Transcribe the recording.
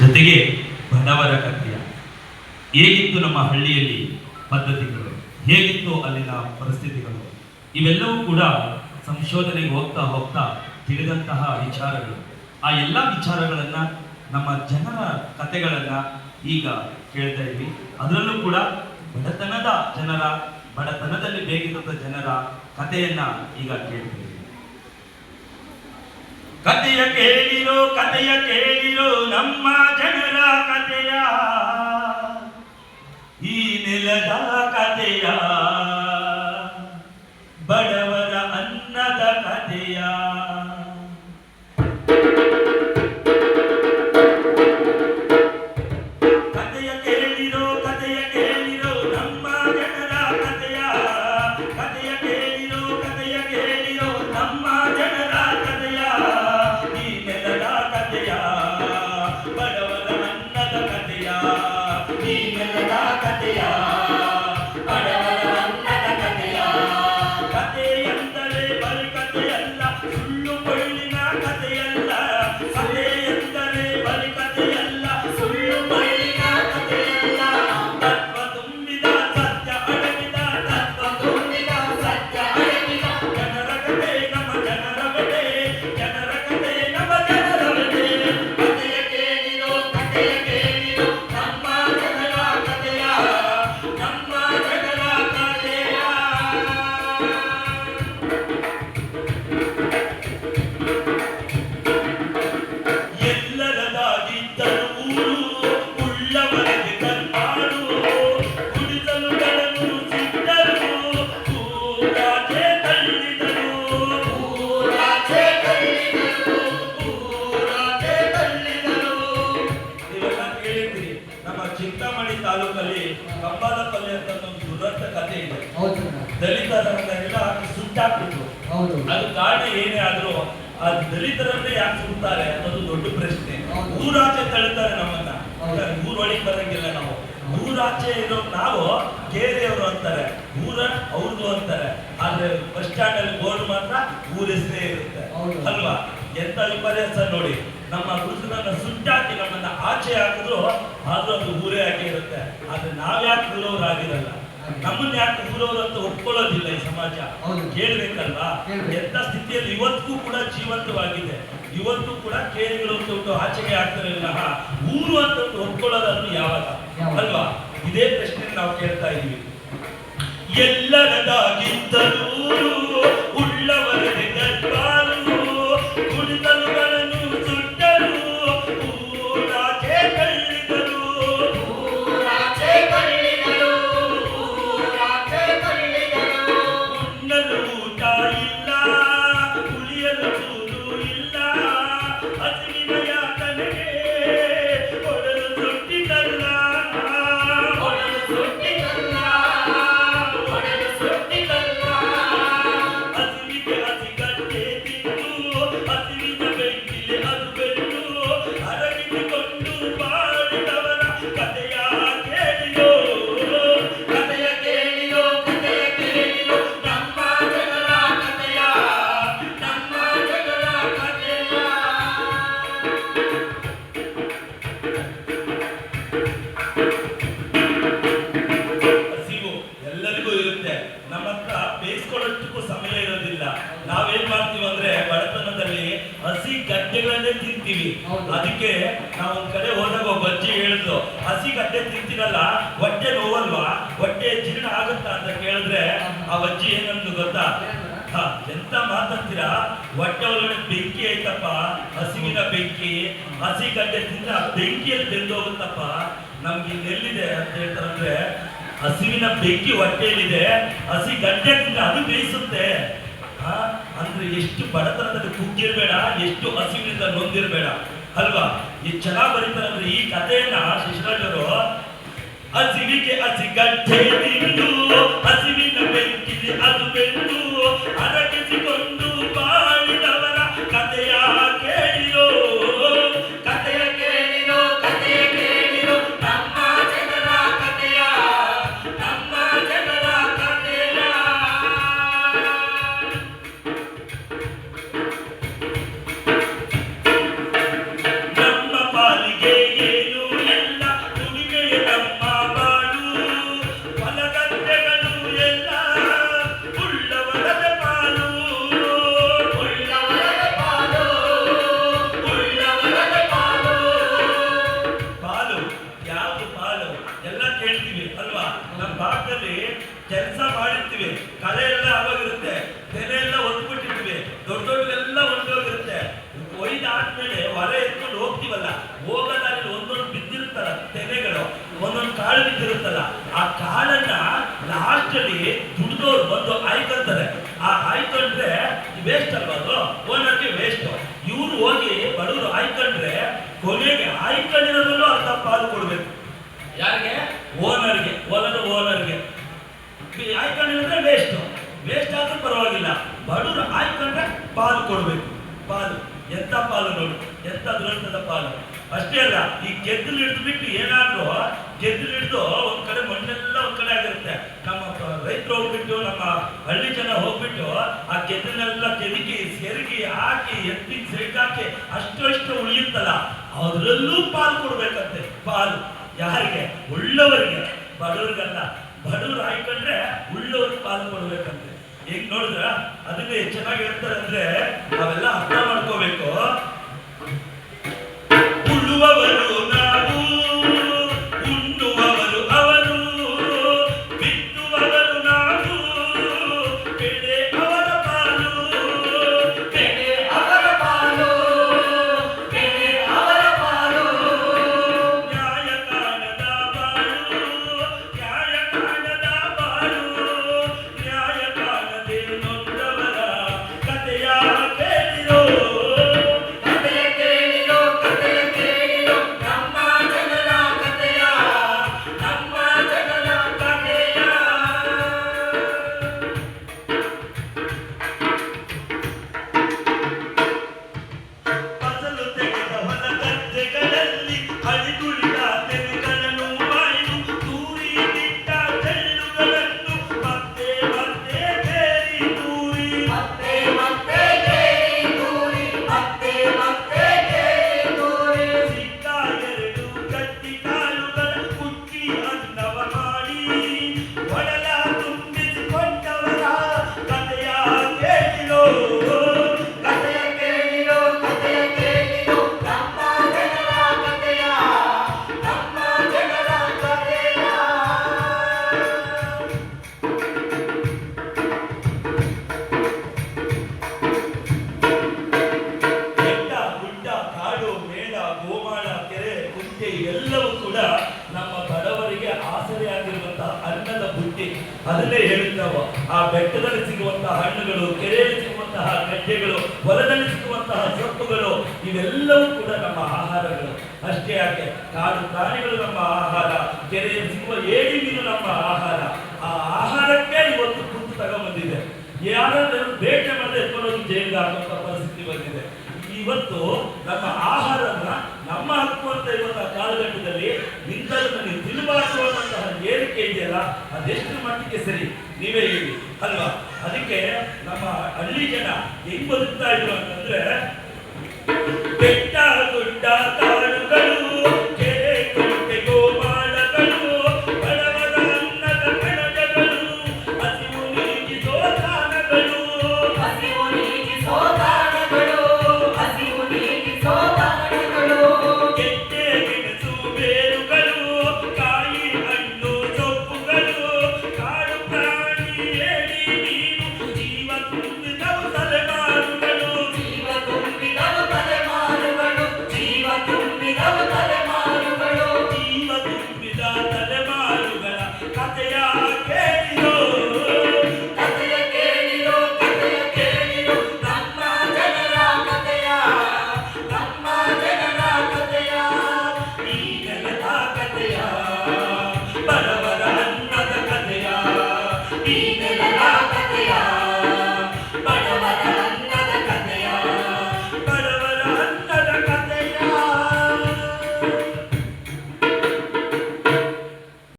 ಜೊತೆಗೆ ಬಡವರ ಕಥೆಯ ಹೇಗಿತ್ತು ನಮ್ಮ ಹಳ್ಳಿಯಲ್ಲಿ ಪದ್ಧತಿಗಳು? ಹೇಗಿತ್ತು ಅಲ್ಲಿನ ಪರಿಸ್ಥಿತಿಗಳು? ಇವೆಲ್ಲವೂ ಕೂಡ ಸಂಶೋಧನೆಗೆ ಹೋಗ್ತಾ ಹೋಗ್ತಾ ತಿಳಿದಂತಹ ವಿಚಾರಗಳು. ಆ ಎಲ್ಲ ವಿಚಾರಗಳನ್ನು ನಮ್ಮ ಜನರ ಕಥೆಗಳನ್ನು ಈಗ ಕೇಳ್ತಾ ಇದ್ವಿ ಅದರಲ್ಲೂ ಕೂಡ ಬಡತನದ ಜನರ, ಬಡತನದಲ್ಲಿ ಬೇಕಿದ್ದ ಜನರ ಕಥೆಯನ್ನು ಈಗ ಕೇಳ್ತಾ ಇದ್ವಿ ಕಥೆಯ ಕೇಳಿರೋ ಕಥೆಯ ಕೇಳಿರೋ ನಮ್ಮ ಜನರ ಕಥೆಯ ಈ ನೆಲದ ಕಥೆಯ ಬಡವರ ಅದು ಕಾರಣ ಏನೇ ಆದ್ರೂ ಆ ದಲಿತರನ್ನೇ ಯಾಕೆ ಸುಡ್ತಾರೆ ಅನ್ನೋದು ದೊಡ್ಡ ಪ್ರಶ್ನೆ. ಊರಾಚೆ ತಳ್ತಾರೆ ನಮ್ಮನ್ನ. ಊರೊಳಗೆ ಬರಂಗಿಲ್ಲ ನಾವು. ಊರಾಚೆ ಇರೋ ನಾವು ಕೇರಿಯವರು ಅಂತಾರೆ. ಊರ ಅವ್ರದ್ದು ಅಂತಾರೆ. ಆದ್ರೆ ಬಸ್ ಸ್ಟ್ಯಾಂಡ್ ಅಲ್ಲಿ ಬೋರ್ಡ್ ಮಾತ್ರ ಊರ ಹೆಸರೇ ಇರುತ್ತೆ. ಅಲ್ವಾ? ಎಂತ ವಿಪರ್ಯಾಸ ನೋಡಿ. ನಮ್ಮ ಗುರುತನ್ನ ಸುಟ್ಟಾಕಿ ನಮ್ಮನ್ನ ಆಚೆ ಹಾಕಿದ್ರು ಆದ್ರೂ ಅದು ಊರೇ ಆಗಿ ಇರುತ್ತೆ. ಆದ್ರೆ ನಾವ್ಯಾಕೆ ಊರವರಾಗಿರಲ್ಲ ನಮ್ಮನ್ನ ಯಾಕೆ ದೂರವರು ಅಂತ ಒಪ್ಕೊಳ್ಳೋದಿಲ್ಲ ಈ ಸಮಾಜ. ಕೇಳ್ಬೇಕಲ್ವಾ? ಕೇಳ್ಬೇಕು. ಎಂತ ಸ್ಥಿತಿಯಲ್ಲಿ ಇವತ್ತಿಗೂ ಕೂಡ ಜೀವಂತವಾಗಿದೆ. ಇವತ್ತು ಕೂಡ ಕೇಳಿಗಳು ಅಂತ ಒಂದು ಆಚೆಗೆ ಆಗ್ತಾರೆ ವಿನಃ. ಊರು ಅಂತ ಒಂದು ಒಪ್ಕೊಳ್ಳೋದನ್ನು ಯಾವಾಗ? ಯಾವಾಗ? ಅಲ್ವಾ? ಇದೇ ಪ್ರಶ್ನೆ ನಾವು ಕೇಳ್ತಾ ಇದ್ದೀವಿ. ಎಲ್ಲರದಾಗಿದ್ದರು ಹೌದು. ನಾವು ಒಂದ್ ಕಡೆ ಹೋದಾಗ ಒಬ್ಬ ಅಜ್ಜಿ ಹೇಳಿದ್ರು ಹಸಿ ಗಡ್ಡೆ ತಿಂತೀರಲ್ಲ, ಹೊಟ್ಟೆ ನೋವಲ್ವಾ? ಹೊಟ್ಟೆ ಜೀರ್ಣ ಆಗುತ್ತಾ? ಅಂತ ಕೇಳಿದ್ರೆ ಆ ಅಜ್ಜಿ ಏನಂತ ಗೊತ್ತಾ? ಎಂತ ಮಾತಾಡ್ತೀರಾ? ಹೊಟ್ಟೆ ಒಳಗಡೆ ಬೆಂಕಿ ಐತಪ್ಪ, ಹಸಿವಿನ ಬೆಂಕಿ, ಹಸಿ ಗಡ್ಡೆ ತಿಂದ್ರೆ ಆ ಬೆಂಕಿಯಲ್ಲಿ ಬೆಂದೋಗುತ್ತಪ್ಪ ನಮ್ಗೆ ಇನ್ನೆಲ್ಲಿದೆ ಅಂತ ಹೇಳ್ತಾರಂದ್ರೆ, ಹಸಿವಿನ ಬೆಂಕಿ ಹೊಟ್ಟೆಯಲ್ಲಿದೆ, ಹಸಿ ಗಡ್ಡೆ ತಿಂದ್ರೆ ಅದು ಬೇಯಿಸುತ್ತೆ. ಅಂದ್ರೆ ಎಷ್ಟು ಬಡತನದಲ್ಲಿ ಕುಗ್ಗಿರ್ಬೇಡ, ಎಷ್ಟು ಹಸಿವಿನಿಂದ ನೊಂದಿರ್ಬೇಡ. ಅಲ್ವಾ? ಈ ಚೆನ್ನಾಗಿ ಬರೀತಾರೆ ಅಂದ್ರೆ ಈ ಕಥೆಯನ್ನ ಶಿಶರಾಜರು ಹಸಿವಿಗೆ ಹಸಿಗಡ್ಡೆ ತಿಂದು ಹಸಿವಿನ ತೆನೆಗಳು ಒಂದೊಂದು ಕಾಳು ಬಿದ್ದಿರುತ್ತಲ್ಲ, ಆ ಕಾಳನ್ನ ಲಾಸ್ಟ್ ಅಲ್ಲಿ ದುಡ್ದವ್ರು ಬಂದು ಆಯ್ಕೊಂತಾರೆ ಆ ಆಯ್ಕೊಂಡ್ರೆ ವೇಸ್ಟ್ ಅಲ್ವಾ ಅದು? ಓನರ್ಗೆ ವೇಸ್ಟ್ ಇವ್ರು ಹೋಗಿ ಬಡವರು ಆಯ್ಕೊಂಡ್ರೆ ಕೊನೆಗೆ ಆಯ್ಕೊಂಡಿರೋದ್ರಲ್ಲೂ ಅರ್ಧ ಪಾಲು ಕೊಡ್ಬೇಕು. ಯಾರಿಗೆ? ಓನರ್ಗೆ ಹೊಲದ ಓನರ್ಗೆ ಆಯ್ಕೊಂಡಿರೋದ್ರೆ ವೇಸ್ಟ್ ವೇಸ್ಟ್ ಆದ್ರೂ ಪರವಾಗಿಲ್ಲ. ಬಡವರು ಆಯ್ಕೊಂಡ್ರೆ ಪಾಲು ಕೊಡ್ಬೇಕು. ಪಾಲು. ಎಂತ ಪಾಲು ನೋಡು? ಎಂತ ದುರಂತದ ಪಾಲು? ಅಷ್ಟೇ ಅಲ್ಲ, ಈ ಗೆದ್ದಲು ಹಿಡಿದು ಬಿಟ್ಟು ಏನಾದ್ರೂ, ಗೆದ್ದಲು ಹಿಡಿದು ಒಂದ್ ಕಡೆ ಮಣ್ಣೆಲ್ಲ ಒಂದ್ ಕಡೆ ಆಗಿರುತ್ತೆ. ನಮ್ಮ ರೈತರು ಹೋಗ್ಬಿಟ್ಟು, ನಮ್ಮ ಹಳ್ಳಿ ಜನ ಹೋಗ್ಬಿಟ್ಟು ಆ ಗೆದ್ದಲೆಲ್ಲ ಕೆದಕಿ ಸೆರಗಿ, ಹಾಕಿ ಎತ್ತಿ ಸೆರಗಾಕಿ ಅಷ್ಟು ಅಷ್ಟು ಉಳಿಯುತ್ತಲ್ಲ. ಅದರಲ್ಲೂ ಪಾಲು ಕೊಡ್ಬೇಕಂತೆ. ಪಾಲು ಯಾರಿಗೆ? ಉಳ್ಳವರಿಗೆ. ಬಡವರಿಗಲ್ಲ. ಬಡವರು ಆಯ್ಕೊಂಡ್ರೆ ಉಳ್ಳವ್ರಿಗೆ ಪಾಲು ಕೊಡ್ಬೇಕಂತೆ. ಈಗ ನೋಡಿದ್ರ ಅದಕ್ಕೆ ಚೆನ್ನಾಗಿ ಹೇಳ್ತಾರೆ ಅಂದ್ರೆ, ನಾವೆಲ್ಲ ಅರ್ಥ ಮಾಡ್ಕೋಬೇಕು ಮೇಳ, ಗೋಮಾಳ, ಕೆರೆ, ಕುಂಟೆ ಎಲ್ಲವೂ ಕೂಡ ನಮ್ಮ ಬಡವರಿಗೆ ಆಸರೆಯಾಗಿರುವಂತಹ ಅನ್ನದ ಬುಟ್ಟಿ. ಅದನ್ನೇ ಹೇಳುತ್ತಾವ ಆ ಬೆಟ್ಟದಲ್ಲಿ ಸಿಗುವಂತಹ ಹಣ್ಣುಗಳು, ಕೆರೆಯಲ್ಲಿ ಸಿಗುವಂತಹ ಗಡ್ಡೆಗಳು, ಹೊಲದಲ್ಲಿ ಸಿಗುವಂತಹ ಸೊಪ್ಪುಗಳು, ಇವೆಲ್ಲವೂ ಕೂಡ ನಮ್ಮ ಆಹಾರಗಳು. ಅಷ್ಟೇ ಯಾಕೆ? ಕಾಡು ಪ್ರಾಣಿಗಳು ನಮ್ಮ ಆಹಾರ, ಕೆರೆಯಲ್ಲಿ ಸಿಗುವ ಏಡಿ ಮೀನು ನಮ್ಮ ಆಹಾರ. ಆ ಆಹಾರಕ್ಕೆ ಇವತ್ತು ಕುಂತು ತಗೊಂಡ್ಬಂದಿದೆ ಯಾರಾದರೂ ಬೇಟೆ ಮಾಡದೆ ಎತ್ಕೊಂಡು ಜೈಲಿಗೆ ಹಾಕುವಂತ ಪರಿಸ್ಥಿತಿ ಬಂದಿದೆ. ಇವತ್ತು ನಮ್ಮ ನಮ್ಮ ಇರುವಂತಹ ಕಾಲಘಟ್ಟದಲ್ಲಿ ನಿಂತಲ್ಲಿ ನೀವು ತಿನ್ನಬಾರ್ದು ಅನ್ನುವಂತಹ ಏರಿಕೆ ಇದೆಯಲ್ಲ, ಅದೆಷ್ಟು ಮಟ್ಟಿಗೆ ಸರಿ? ನೀವೇ ಹೇಳಿ. ಅಲ್ವಾ? ಅದಕ್ಕೆ ನಮ್ಮ ಹಳ್ಳಿ ಜನ ಹೆಂಗ್ ಬದುಕ್ತಾ ಇದ್ರು ಅಂತಂದ್ರೆ, ಬೆಟ್ಟ ಗುಡ್ಡ ಕಾಡುಗಳು